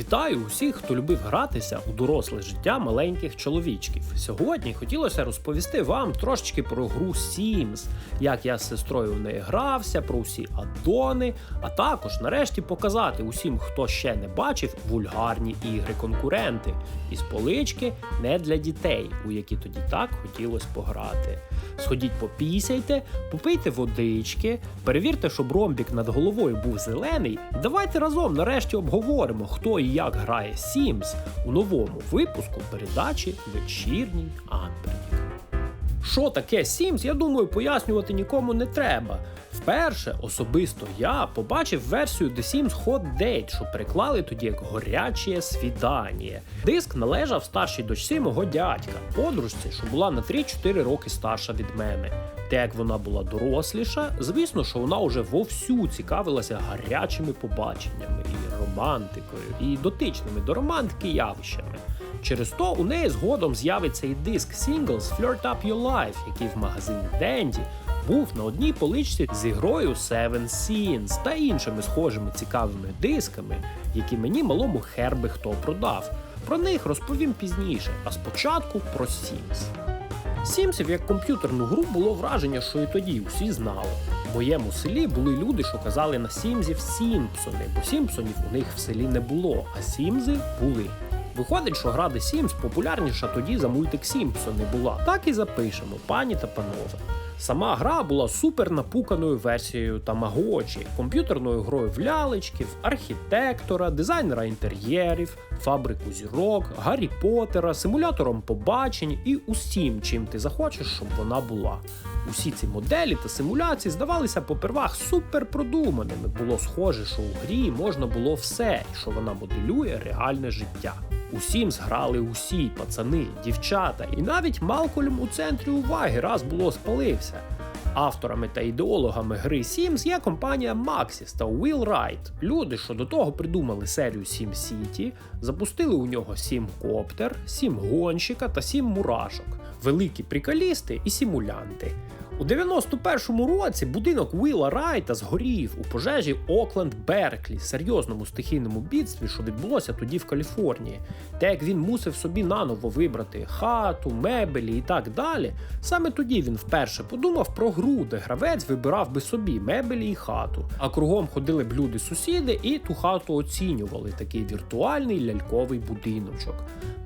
Вітаю усіх, хто любив гратися у доросле життя маленьких чоловічків. Сьогодні хотілося розповісти вам трошечки про гру Sims, як я з сестрою в неї грався, про усі аддони, а також нарешті показати усім, хто ще не бачив, вульгарні ігри-конкуренти із полички не для дітей, у які тоді так хотілося пограти. Сходіть попісяйте, попийте водички, перевірте, щоб ромбік над головою був зелений. Давайте разом нарешті обговоримо, хто і як грає Сімс у новому випуску передачі Вечірній Ампернік. Що таке Sims, я думаю, пояснювати нікому не треба. Вперше особисто я побачив версію The Sims Hot Date, що переклали тоді як горяче свідання. Диск належав старшій дочці мого дядька, подружці, що була на 3-4 роки старша від мене. Та як вона була доросліша, звісно, що вона вже вовсю цікавилася гарячими побаченнями і романтикою, і дотичними до романтики явищами. Через то у неї згодом з'явиться і диск Singles Flirt Up Your Life, який в магазині Денді був на одній поличці з ігрою Seven Sins та іншими схожими цікавими дисками, які мені малому херби хто продав. Про них розповім пізніше, а спочатку про Sims. Сімсів як комп'ютерну гру було враження, що і тоді усі знали. В моєму селі були люди, що казали на Сімзів Сімпсони, бо Сімпсонів у них в селі не було, а Сімзи були. Виходить, що гра The Sims популярніша тоді за мультик Сімпсони була. Так і запишемо, пані та панове. Сама гра була супер напуканою версією Тамагочі, комп'ютерною грою в лялечків, архітектора, дизайнера інтер'єрів, фабрику зірок, Гаррі Поттера, симулятором побачень і усім, чим ти захочеш, щоб вона була. Усі ці моделі та симуляції здавалися попервах супер продуманими. Було схоже, що у грі можна було все, що вона моделює реальне життя. Усім зграли усі пацани, дівчата, і навіть Малкольм у центрі уваги раз було спалився. Авторами та ідеологами гри Sims є компанія Maxis та Will Wright. Люди, що до того придумали серію Sim City, запустили у нього Sim Коптер, Sim Гонщика та Sim Мурашок, великі приколісти і симулянти. У 91-му році будинок Уіла Райта згорів у пожежі Окленд Берклі, серйозному стихійному бідстві, що відбулося тоді в Каліфорнії. Та як він мусив собі наново вибрати хату, мебелі і так далі. Саме тоді він вперше подумав про гру, де гравець вибирав би собі мебелі і хату. А кругом ходили б люди-сусіди і ту хату оцінювали такий віртуальний ляльковий будиночок.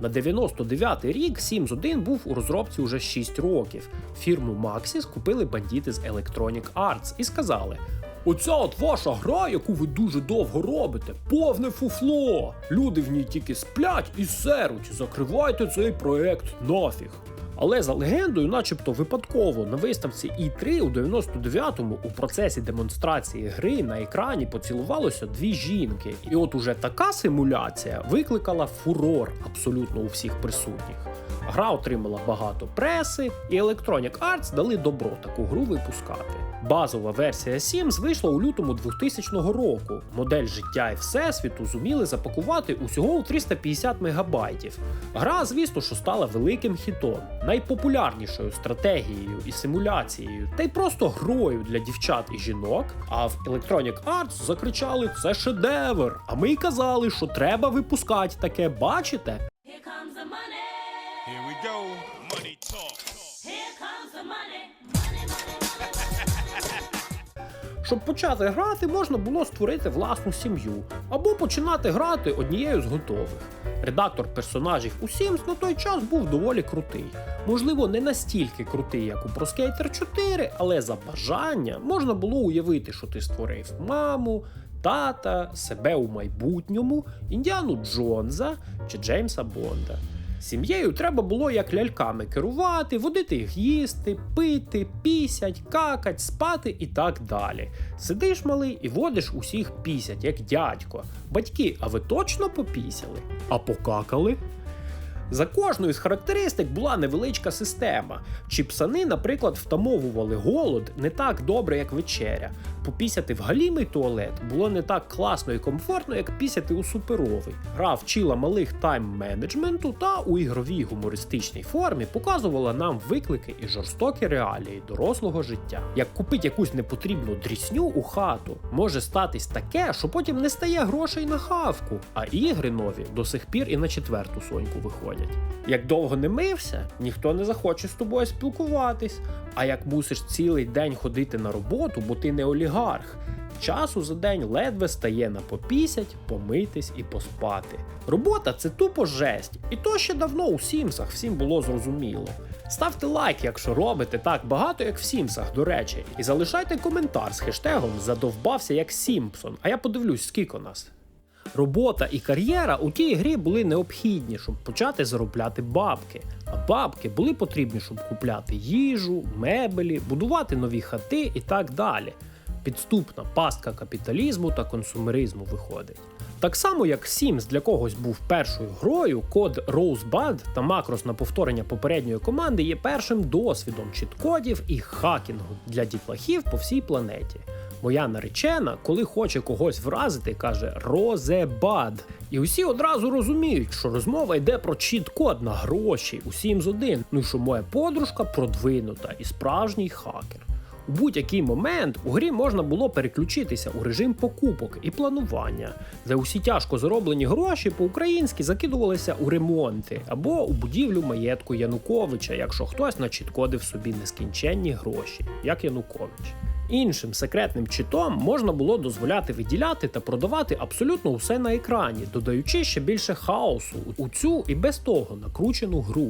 На 99-й рік Sims 1 був у розробці уже 6 років. Фірму Maxis купили бандити з Electronic Arts і сказали: Оця от ваша гра, яку ви дуже довго робите, повне фуфло. Люди в ній тільки сплять і серуть. Закривайте цей проект нафіг. Але за легендою, начебто випадково, на виставці І3 у 99-му у процесі демонстрації гри на екрані поцілувалося дві жінки. І от уже така симуляція викликала фурор абсолютно у всіх присутніх. Гра отримала багато преси, і Electronic Arts дали добро таку гру випускати. Базова версія Sims вийшла у лютому 2000 року. Модель життя і всесвіту зуміли запакувати усього у 350 мегабайтів. Гра, звісно, що стала великим хітом, найпопулярнішою стратегією і симуляцією, та й просто грою для дівчат і жінок. А в Electronic Arts закричали це шедевр. А ми й казали, що треба випускати таке, бачите? Here comes the money. Here we go. Money talk. Here comes the money. Money, money, money. Щоб почати грати, можна було створити власну сім'ю або починати грати однією з готових. Редактор персонажів у Sims на той час був доволі крутий. Можливо, не настільки крутий, як у Pro Skater 4, але за бажання можна було уявити, що ти створив маму, тата, себе у майбутньому, Індіану Джонса чи Джеймса Бонда. Сім'єю треба було як ляльками керувати, водити їх їсти, пити, пісять, какать, спати і так далі. Сидиш малий і водиш усіх пісять, як дядько. Батьки, а ви точно попісяли? А покакали? За кожною з характеристик була невеличка система. Чіпсани, наприклад, втамовували голод не так добре, як вечеря. Попісяти в галімий туалет було не так класно і комфортно, як пісяти у суперовий. Гра вчила малих тайм-менеджменту та у ігровій гумористичній формі показувала нам виклики і жорстокі реалії дорослого життя. Як купити якусь непотрібну дрісню у хату, може статись таке, що потім не стає грошей на хавку, а ігри нові до сих пір і на четверту соньку виходять. Як довго не мився, ніхто не захоче з тобою спілкуватись. А як мусиш цілий день ходити на роботу, бо ти не олігарх. Часу за день ледве стає на попісять, помитись і поспати. Робота це тупо жесть, і то ще давно у Сімсах всім було зрозуміло. Ставте лайк, якщо робите так багато, як в Сімсах, до речі, і залишайте коментар з хештегом Задовбався як Сімпсон. А я подивлюсь, скільки нас. Робота і кар'єра у тій грі були необхідні, щоб почати заробляти бабки. А бабки були потрібні, щоб купляти їжу, мебелі, будувати нові хати і так далі. Підступна пастка капіталізму та консумеризму виходить. Так само, як Sims для когось був першою грою, код Rosebud та макрос на повторення попередньої команди є першим досвідом чіткодів і хакінгу для дітлахів по всій планеті. Моя наречена, коли хоче когось вразити, каже Розебад. І усі одразу розуміють, що розмова йде про чіт-код на гроші у Sims 1. Ну і що моя подружка продвинута і справжній хакер. У будь-який момент у грі можна було переключитися у режим покупок і планування, де усі тяжко зароблені гроші по-українськи закидувалися у ремонти або у будівлю маєтку Януковича, якщо хтось начіткодив собі нескінченні гроші, як Янукович. Іншим секретним читом можна було дозволяти виділяти та продавати абсолютно усе на екрані, додаючи ще більше хаосу у цю і без того накручену гру.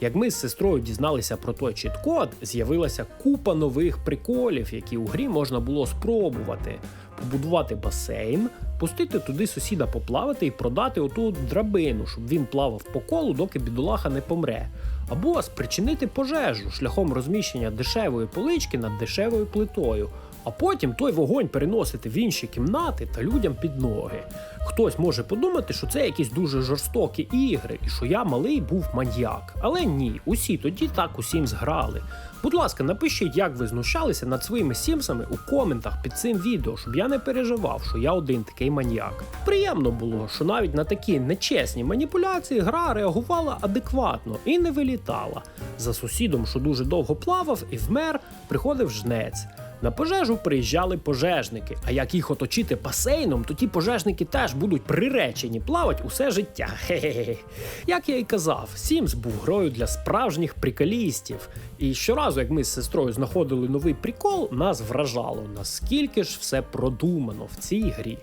Як ми з сестрою дізналися про той чіт-код, з'явилася купа нових приколів, які у грі можна було спробувати. Побудувати басейн, пустити туди сусіда поплавати і продати оту драбину, щоб він плавав по колу, доки бідолаха не помре. Або спричинити пожежу шляхом розміщення дешевої полички над дешевою плитою, а потім той вогонь переносити в інші кімнати та людям під ноги. Хтось може подумати, що це якісь дуже жорстокі ігри, і що я малий був маньяк. Але ні, усі тоді так усім зграли. Будь ласка, напишіть, як ви знущалися над своїми сімсами у коментах під цим відео, щоб я не переживав, що я один такий маньяк. Приємно було, що навіть на такі нечесні маніпуляції гра реагувала адекватно і не вилітала. За сусідом, що дуже довго плавав і вмер, приходив жнець. На пожежу приїжджали пожежники. А як їх оточити басейном, то ті пожежники теж будуть приречені плавати усе життя. Хе-хе-хе. Як я і казав, Sims був грою для справжніх приколістів. І щоразу, як ми з сестрою знаходили новий прикол, нас вражало, наскільки ж все продумано в цій грі.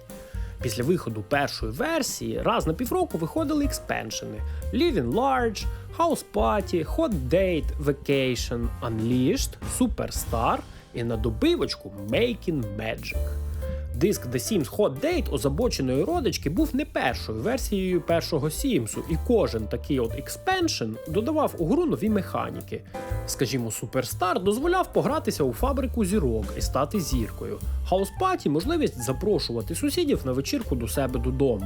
Після виходу першої версії раз на півроку виходили експеншени: Living Large, House Party, Hot Date, Vacation, Unleashed, Superstar і на добивочку Making Magic. Диск The Sims Hot Date озабоченої родички був не першою версією першого Сімсу, і кожен такий от експеншн додавав у гру нові механіки. Скажімо, Superstar дозволяв погратися у фабрику зірок і стати зіркою. Party – можливість запрошувати сусідів на вечірку до себе додому.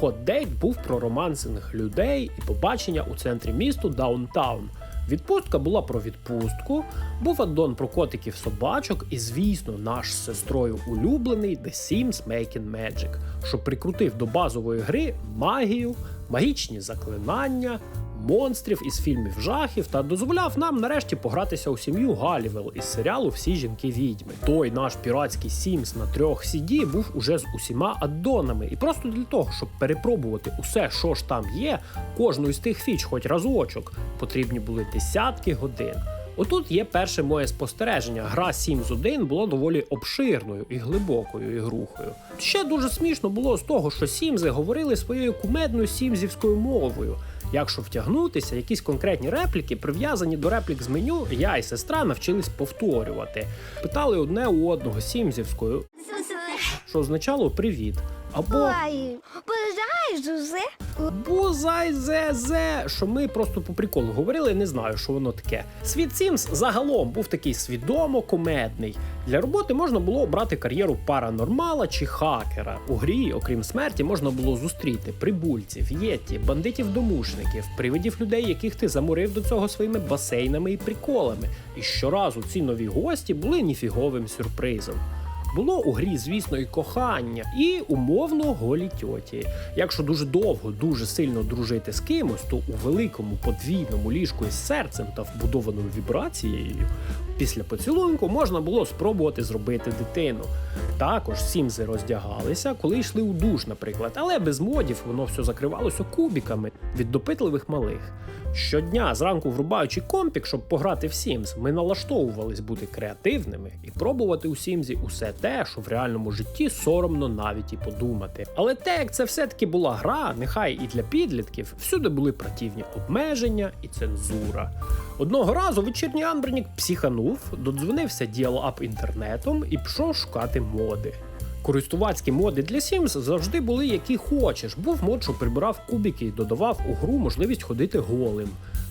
Hot Date був про романсених людей і побачення у центрі місту Даунтаун. Відпустка була про відпустку, був аддон про котиків собачок, і, звісно, наш з сестрою улюблений The Sims Making Magic, що прикрутив до базової гри магію, магічні заклинання, монстрів із фільмів жахів та дозволяв нам нарешті погратися у сім'ю Галівел із серіалу Всі жінки відьми. Той наш піратський Sims на трьох CD був уже з усіма аддонами, і просто для того, щоб перепробувати усе, що ж там є, кожну із тих фіч, хоч разочок, потрібні були десятки годин. Отут є перше моє спостереження. Гра Sims 1 була доволі обширною і глибокою ігрухою. Ще дуже смішно було з того, що Сімзи говорили своєю кумедною сімзівською мовою. Якщо втягнутися, якісь конкретні репліки, прив'язані до реплік з меню, я і сестра навчились повторювати. Питали одне у одного сімзівською, що означало привіт. Або Ой, бажаю Бузай Зузе? Бузай зе зе, що ми просто по приколу говорили, не знаю, що воно таке. Світ Сімс загалом був такий свідомо комедний. Для роботи можна було обрати кар'єру паранормала чи хакера. У грі, окрім смерті, можна було зустріти прибульців, єті, бандитів-домушників, привидів людей, яких ти заморив до цього своїми басейнами і приколами. І щоразу ці нові гості були ніфіговим сюрпризом. Було у грі, звісно, і кохання, і умовно голі тьоті. Якщо дуже довго, дуже сильно дружити з кимось, то у великому подвійному ліжку із серцем та вбудованою вібрацією після поцілунку можна було спробувати зробити дитину. Також сімзи роздягалися, коли йшли у душ, наприклад, але без модів воно все закривалося кубіками від допитливих малих. Щодня, зранку врубаючи компік, щоб пограти в Sims, ми налаштовувались бути креативними і пробувати у Сімзі усе те, що в реальному житті соромно навіть і подумати. Але те, як це все-таки була гра, нехай і для підлітків, всюди були противні обмеження і цензура. Одного разу вечірній Амбернік психанув, додзвонився діалап інтернетом і пішов шукати моди. Користувацькі моди для Sims завжди були які хочеш. Був мод, що прибирав кубики і додавав у гру можливість ходити голим.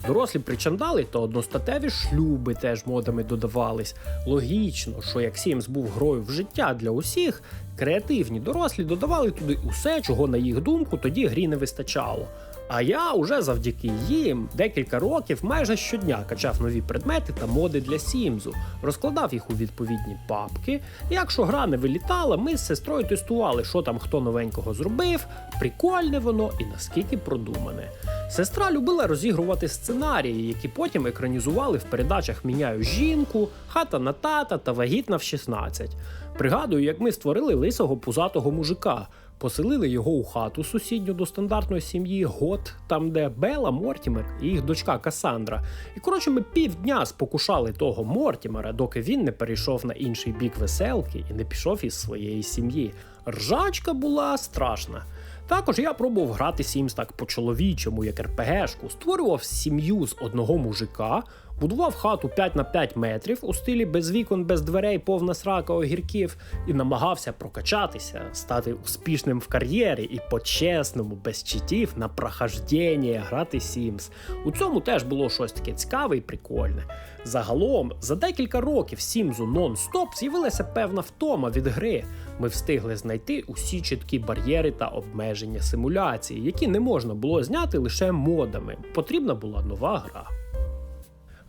Дорослі причандали та одностатеві шлюби теж модами додавались. Логічно, що як Sims був грою в життя для усіх, креативні дорослі додавали туди усе, чого на їх думку тоді грі не вистачало. А я уже завдяки їм декілька років майже щодня качав нові предмети та моди для Сімзу, розкладав їх у відповідні папки. І якщо гра не вилітала, ми з сестрою тестували, що там хто новенького зробив, прикольне воно і наскільки продумане. Сестра любила розігрувати сценарії, які потім екранізували в передачах Міняю жінку, хата на тата та вагітна в 16. Пригадую, як ми створили лисого пузатого мужика. Поселили його у хату сусідню до стандартної сім'ї Гот, там де Бела Мортімер і їх дочка Касандра. І коротше, ми півдня спокушали того Мортімера, доки він не перейшов на інший бік веселки і не пішов із своєї сім'ї. Ржачка була страшна. Також я пробував грати Sims так по-чоловічому, як РПГшку, створював сім'ю з одного мужика, будував хату 5 на 5 метрів у стилі без вікон, без дверей, повна срака огірків, і намагався прокачатися, стати успішним в кар'єрі і по-чесному, без читів на прохождення грати Sims. У цьому теж було щось таке цікаве і прикольне. Загалом, за декілька років Сімзу нон-стоп з'явилася певна втома від гри. Ми встигли знайти усі чіткі бар'єри та обмеження симуляції, які не можна було зняти лише модами. Потрібна була нова гра.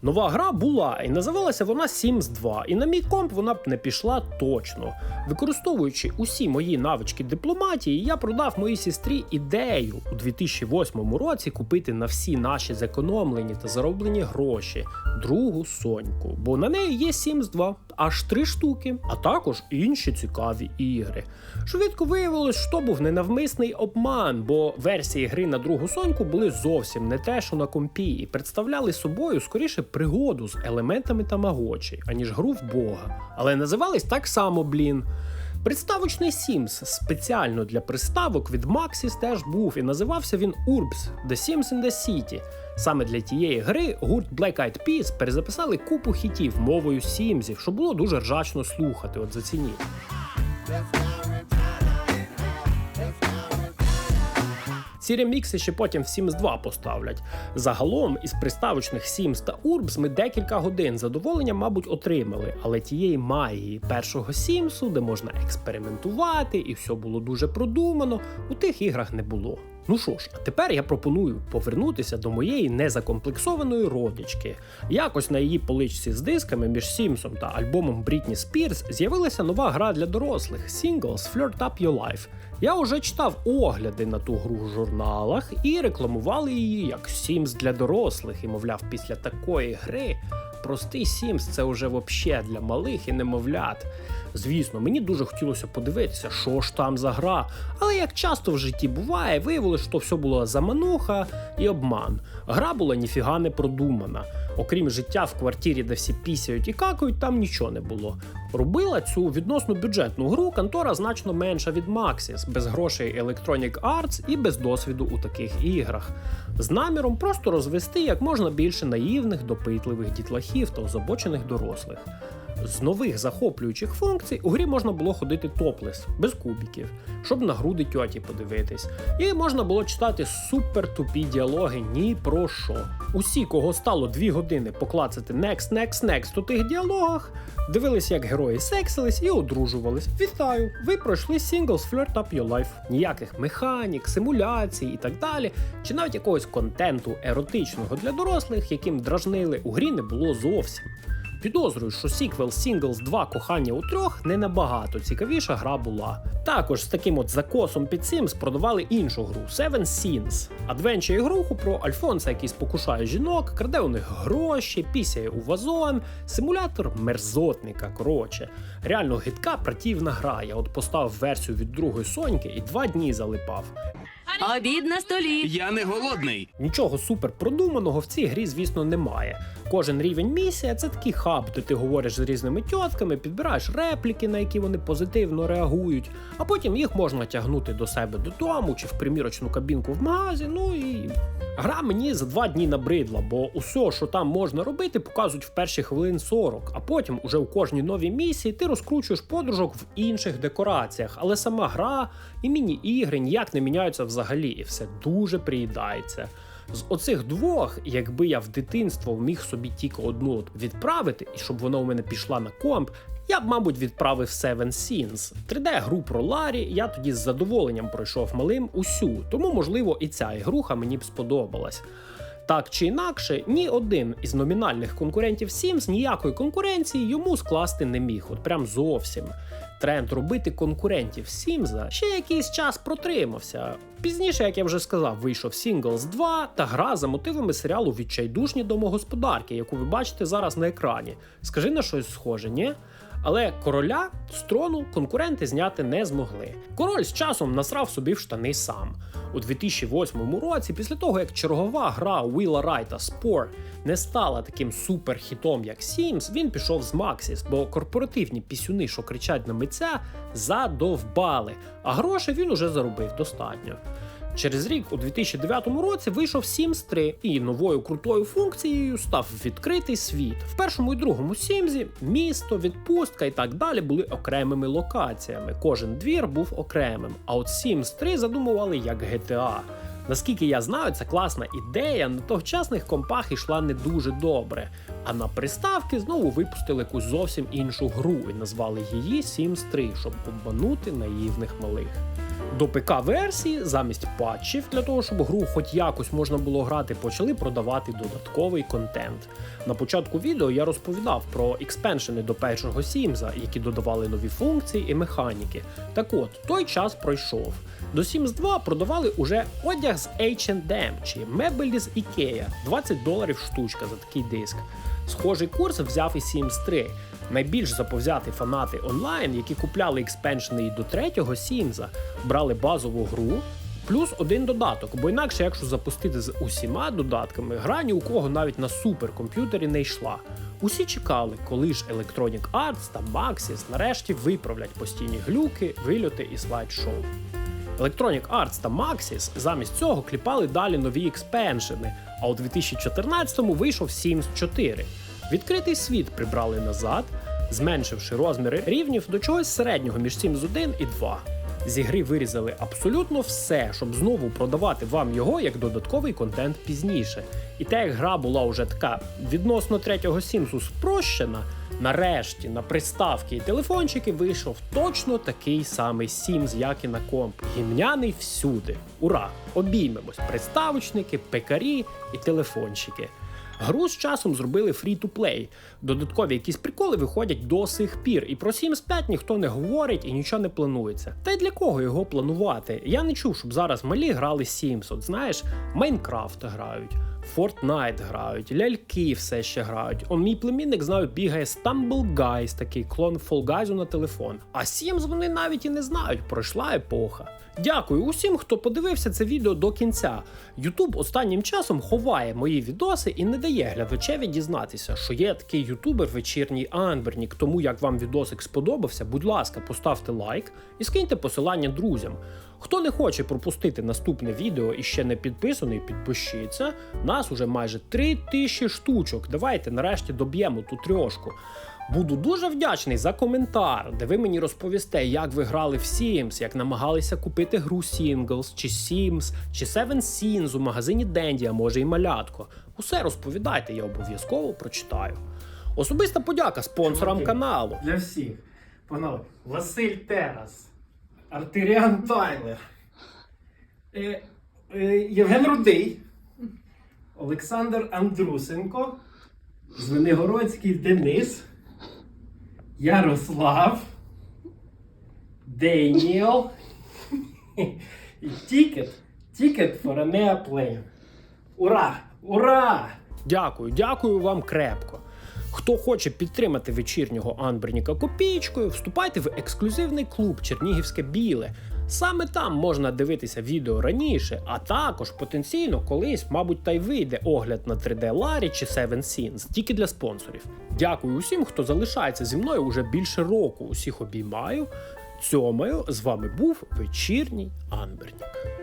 Нова гра була і називалася вона Sims 2, і на мій комп вона б не пішла точно. Використовуючи усі мої навички дипломатії, я продав моїй сестрі ідею у 2008 році купити на всі наші зекономлені та зароблені гроші другу соньку, бо на неї є Sims 2, аж три штуки, а також інші цікаві ігри. Швидко виявилось, що був ненавмисний обман, бо версії гри на другу соньку були зовсім не те, що на компі, і представляли собою скоріше пригоду з елементами тамагочі, аніж гру в Бога. Але називались так само, блін. Приставочний Sims спеціально для приставок від Maxis теж був і називався він URBS The Sims in the City. Саме для тієї гри гурт Black Eyed Peas перезаписали купу хітів мовою Сімзів, що було дуже ржачно слухати. От зацініть. Ці ремікси ще потім в Sims 2 поставлять. Загалом із приставочних Sims та Urbs ми декілька годин задоволення, мабуть, отримали, але тієї магії першого Сімсу, де можна експериментувати, і все було дуже продумано, у тих іграх не було. Ну що ж, а тепер я пропоную повернутися до моєї незакомплексованої родички. Якось на її поличці з дисками між Сімсом та альбомом Брітні Спірс з'явилася нова гра для дорослих Singles Flirt Up Your Life. Я вже читав огляди на ту гру в журналах і рекламували її як Sims для дорослих. І мовляв, після такої гри простий Sims це вже вообще для малих і немовлят. Звісно, мені дуже хотілося подивитися, що ж там за гра. Але як часто в житті буває, виявилось, що все було замануха і обман. Гра була ніфіга не продумана. Окрім життя в квартирі, де всі пісяють і какають, там нічого не було. Робила цю відносно бюджетну гру контора значно менша від Maxis, без грошей Electronic Arts і без досвіду у таких іграх, з наміром просто розвести як можна більше наївних, допитливих дітлахів та озабочених дорослих. З нових захоплюючих функцій у грі можна було ходити топлес, без кубіків, щоб на груди тьоті подивитись. І можна було читати супер тупі діалоги ні про що. Усі, кого стало дві години поклацати next, next, next у тих діалогах, дивились, як герої сексились і одружувались. Вітаю! Ви пройшли Singles Flirt Up Your Life. Ніяких механік, симуляцій і так далі, чи навіть якогось контенту еротичного для дорослих, яким дражнили, у грі не було зовсім. Підозрюю, що сіквел Singles 2 кохання у трьох не набагато цікавіша гра була. Також з таким от закосом під Sims продавали іншу гру Seven Sins. Адвенча ігруху про Альфонса, який спокушає жінок, краде у них гроші, пісяє у вазон, симулятор мерзотника. Коротше, реально гидка противна гра. Я от поставив версію від другої соньки і два дні залипав. Обід на столі. Я не голодний. Нічого супер продуманого в цій грі, звісно, немає. Кожен рівень місія це такий хаб, де ти говориш з різними тьотками, підбираєш репліки, на які вони позитивно реагують, а потім їх можна тягнути до себе додому чи в примірочну кабінку в магазі. Ну і гра мені за два дні набридла, бо усе, що там можна робити, показують в перші хвилин 40, а потім уже у кожній новій місії ти розкручуєш подружок в інших декораціях, але сама гра і міні-ігри ніяк не міняються взагалі, і все дуже приїдається. З оцих двох, якби я в дитинство міг собі тільки одну відправити, і щоб вона у мене пішла на комп, я б, мабуть, відправив Seven Sins. 3D-гру про Ларі я тоді з задоволенням пройшов малим усю, тому, можливо, і ця ігруха мені б сподобалась. Так чи інакше, ні один із номінальних конкурентів Sims ніякої конкуренції йому скласти не міг, от прям зовсім. Тренд робити конкурентів Сімза ще якийсь час протримався. Пізніше, як я вже сказав, вийшов Singles 2 та гра за мотивами серіалу Відчайдушні домогосподарки, яку ви бачите зараз на екрані. Скажи на щось схоже, ні? Але короля з трону конкуренти зняти не змогли. Король з часом насрав собі в штани сам. У 2008 році, після того як чергова гра Віла Райта Spore не стала таким суперхітом, як Sims, він пішов з Maxis, бо корпоративні пісюни, що кричать на митця, задовбали, а грошей він уже заробив достатньо. Через рік, у 2009 році, вийшов Sims 3, і новою крутою функцією став відкритий світ. В першому і другому Сімзі місто, відпустка і так далі були окремими локаціями. Кожен двір був окремим. А от Sims 3 задумували як GTA. Наскільки я знаю, це класна ідея, на тогочасних компах йшла не дуже добре. А на приставки знову випустили якусь зовсім іншу гру і назвали її Sims 3, щоб обманути наївних малих. До ПК-версії замість патчів для того, щоб гру хоч якось можна було грати, почали продавати додатковий контент. На початку відео я розповідав про експеншени до першого Сімза, які додавали нові функції і механіки. Так от, той час пройшов. До Sims 2 продавали уже одяг з H&M чи мебелі з Ikea 20 доларів штучка за такий диск. Схожий курс взяв і Sims 3. Найбільш заповзяти фанати онлайн, які купляли експеншени і до третього Сімза, брали базову гру. Плюс один додаток, бо інакше, якщо запустити з усіма додатками, гра ні у кого навіть на суперкомп'ютері не йшла. Усі чекали, коли ж Electronic Arts та Maxis нарешті виправлять постійні глюки, вильоти і слайд-шоу. Electronic Arts та Maxis замість цього кліпали далі нові експеншени, а у 2014-му вийшов Sims 4. Відкритий світ прибрали назад, зменшивши розміри рівнів до чогось середнього між Sims 1 і 2. З ігри вирізали абсолютно все, щоб знову продавати вам його як додатковий контент пізніше. І те, як гра була вже така відносно третього Сімсу спрощена, нарешті на приставки і телефончики вийшов точно такий самий Sims, як і на комп. Гімняний всюди. Ура! Обіймемось! Приставочники, пекарі і телефончики. Гру з часом зробили free-to-play. Додаткові якісь приколи виходять до сих пір. І про Sims 5 ніхто не говорить і нічого не планується. Та й для кого його планувати? Я не чув, щоб зараз малі грали Sims. От знаєш, Майнкрафт грають. Fortnite грають, ляльки все ще грають. Он мій племінник знаю, бігає Stumble Guys, такий клон Guys на телефон. А Sims вони навіть і не знають, пройшла епоха. Дякую усім, хто подивився це відео до кінця. YouTube останнім часом ховає мої відоси і не дає глядачеві дізнатися, що є такий ютубер вечірній Анбернік. Тому як вам відосик сподобався, будь ласка, поставте лайк і скиньте посилання друзям. Хто не хоче пропустити наступне відео і ще не підписаний, підпишіться. Нас уже майже 3000 штучок. Давайте нарешті доб'ємо ту трьошку. Буду дуже вдячний за коментар, де ви мені розповісте, як ви грали в Sims, як намагалися купити гру Singles, чи Sims, чи Seven Sins у магазині Денді, а може і малятко. Усе розповідайте, я обов'язково прочитаю. Особиста подяка спонсорам Чуваки, каналу. Для всіх. Панове. Василь Терас, Артиріан Тайлер, е, е, Євген Рудий, Олександр Андрусенко, Звенигородський Денис, Ярослав, Деніел Тікет. Тікет for an airplane. Ура! Ура! Дякую, дякую вам крепко. Хто хоче підтримати вечірнього Анберніка копійкою, вступайте в ексклюзивний клуб Чернігівське Біле. Саме там можна дивитися відео раніше, а також потенційно колись, мабуть, та й вийде огляд на 3D Ларі чи Seven Sins, тільки для спонсорів. Дякую усім, хто залишається зі мною уже більше року. Усіх обіймаю. Цьомаю з вами був вечірній Анбернік.